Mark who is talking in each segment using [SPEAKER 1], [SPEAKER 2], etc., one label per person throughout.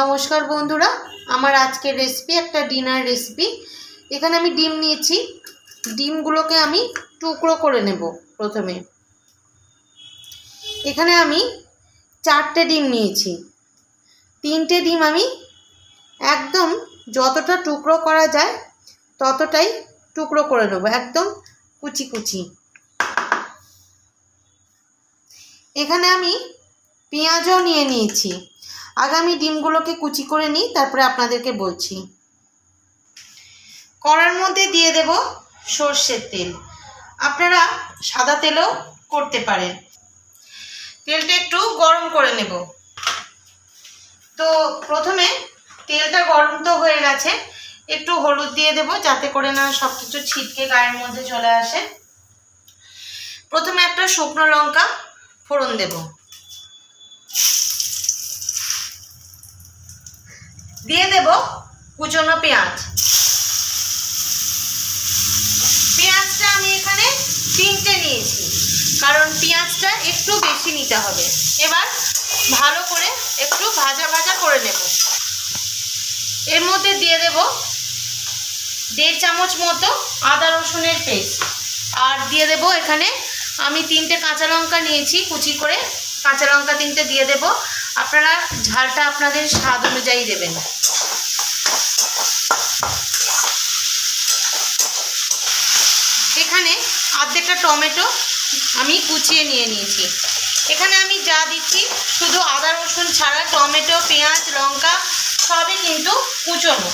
[SPEAKER 1] নমস্কার বন্ধুরা, আমার আজকের রেসিপি একটা ডিনার রেসিপি এখানে আমি ডিম নিয়েছি। ডিমগুলোকে আমি টুকরো করে নেব প্রথমে। এখানে আমি চারটে ডিম নিয়েছি। তিনটে ডিম আমি একদম যতটা টুকরো করা যায়, ততটাই টুকরো করে নেব, একদম কুচি কুচি। এখানে আমি পেঁয়াজও নিয়ে নিয়েছি। আগামী ডিমগুলোকে কুচি করে নিই, তারপরে আপনাদেরকে বলছি। কড়ার মধ্যে দিয়ে দেব সর্ষের তেল। আপনারা সাদা তেলও করতে পারেন। তেলটা একটু গরম করে নেব। তো প্রথমে তেলটা গরম তো হয়ে গেছে, একটু হলুদ দিয়ে দেব যাতে করে না সব কিছু ছিটকে গায়ের মধ্যে চলে আসে। প্রথমে একটা শুকনো লঙ্কা ফোড়ন দেব। দিয়ে দেব কুচনো পেঁয়াজ। পেঁয়াজটা আমি এখানে তিনটে নিয়েছি, কারণ পেঁয়াজটা একটু বেশি নিতে হবে। এবার ভালো করে একটু ভাজা ভাজা করে নেব। এর মধ্যে দিয়ে দেব দেড় চামচ মতো আদা রসুনের পেস্ট। আর দিয়ে দেব এখানে আমি তিনটে কাঁচা লঙ্কা নিয়েছি, কুচি করে কাঁচা লঙ্কা তিনটে দিয়ে দেব। আপনারা ঝালটা আপনাদের স্বাদ অনুযায়ী দেবেন। এখানে আর্ধেকটা টমেটো আমি কুচিয়ে নিয়ে নিয়েছি। এখানে আমি যা দিচ্ছি শুধু আদা, রসুন ছাড়া, টমেটো, পেঁয়াজ, লঙ্কা, সবই কিন্তু কুচোনো।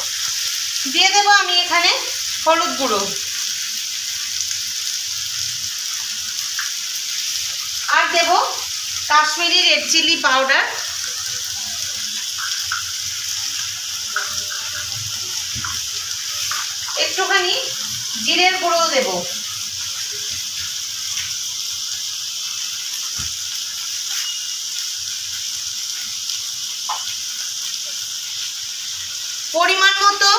[SPEAKER 1] দিয়ে দেবো আমি এখানে হলুদ গুঁড়ো। আর দেব কাশ্মীরি রেড চিলি পাউডার। একটুখানি জিরের গুঁড়ো দেব। পরিমাণ মতো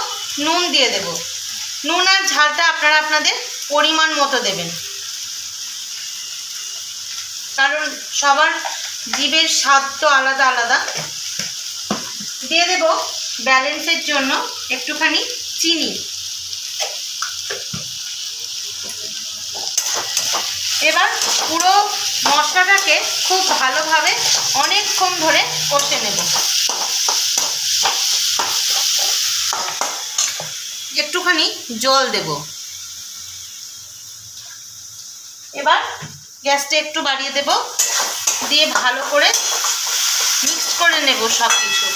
[SPEAKER 1] নুন দিয়ে দেব। নুন আর ঝালটা আপনারা আপনাদের পরিমাণ মতো দেবেন। কারণ সবার জীবের স্বাদ তো আলাদা আলাদা। দিয়ে দেব ব্যালেন্সের জন্য একটুখানি চিনি। এবার পুরো মশলাটাকে খুব ভালোভাবে অনেকক্ষণ ধরে কষে নেব। একটুখানি জল দেব। এবার গ্যাসটা একটু বাড়িয়ে দেব। দিয়ে ভালো করে মিক্স করে নেব সব কিছু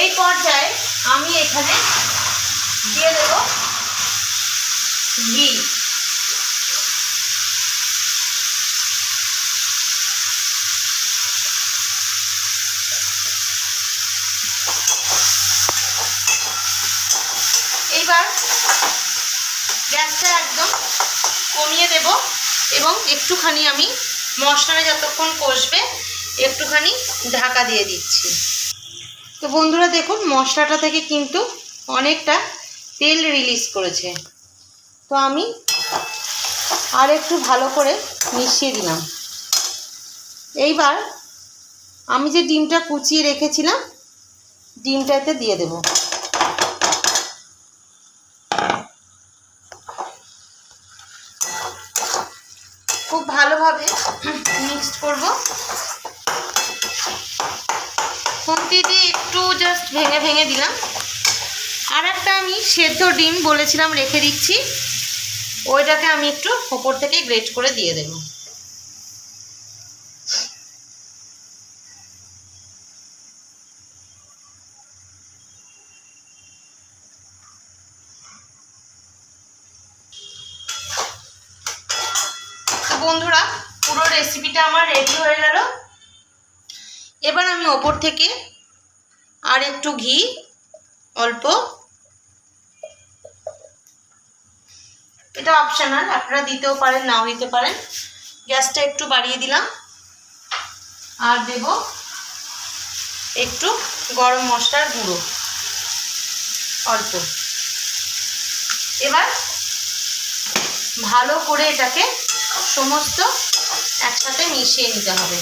[SPEAKER 1] এই পর্যায়ে আমি এখানে দিয়ে দেব ঘি। এইবার গ্যাসটা একদম কমিয়ে দেব এবং একটুখানি আমি মশলাটা যতক্ষণ কষবে, একটুখানি ঢাকা দিয়ে দিচ্ছি। তো বন্ধুরা দেখুন, মশলাটা থেকে কিন্তু অনেকটা তেল রিলিজ করেছে। তো আমি আর একটু ভালো করে মিশিয়ে দিলাম। এইবার আমি যে ডিমটা কুচিয়ে রেখেছিলাম, ডিমটাতে দিয়ে দেবো। খুব ভালোভাবে মিক্সড করব। খুন্তি দিয়ে একটু জাস্ট ভেঙে ভেঙে দিলাম। আর একটা আমি সেদ্ধ ডিম বলেছিলাম রেখে দিচ্ছি। ওইটাকে আমি একটু ওপর থেকে গ্রেট করে দিয়ে দেব। বন্ধুরা, পুরো রেসিপিটা আমার রেডি হয়ে গেল। এবার আমি ওপর থেকে আর একটু ঘি, অল্প। এটা অপশনাল আপনারা দিতেও পারেন, নাও দিতে পারেন। গ্যাসটা একটু বাড়িয়ে দিলাম। আর দেব একটু গরম মশলার গুঁড়ো, অল্প। এবার ভালো করে এটাকে সমস্ত একসাথে মিশিয়ে নিতে হবে।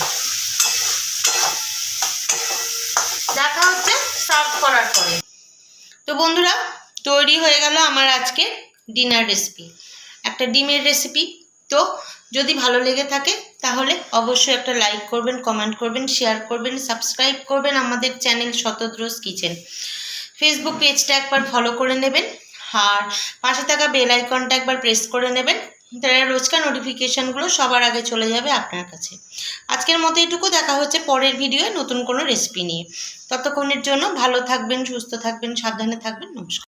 [SPEAKER 1] দেখা হচ্ছে সার্ভ করার পরে। তো বন্ধুরা, তৈরি হয়ে গেল আমার আজকে ডিনার রেসিপি। একটা ডিমের রেসিপি। তো যদি ভালো লেগে থাকে, তাহলে অবশ্যই একটা লাইক করবেন, কমেন্ট করবেন, শেয়ার করবেন, সাবস্ক্রাইব করবেন আমাদের চ্যানেল শতদ্রোজ কিচেন। ফেসবুক পেজটা একবার ফলো করে নেবেন, আর পাশে থাকা বেল আইকনটা একবার প্রেস করে নেবেন। তাহলে রোজকার নোটিফিকেশানগুলো সবার আগে চলে যাবে আপনার কাছে। আজকের মতো এটুকু, দেখা হচ্ছে পরের ভিডিওয়ে নতুন কোনো রেসিপি নিয়ে। ততক্ষণের জন্য ভালো থাকবেন, সুস্থ থাকবেন, সাবধানে থাকবেন, নমস্কার।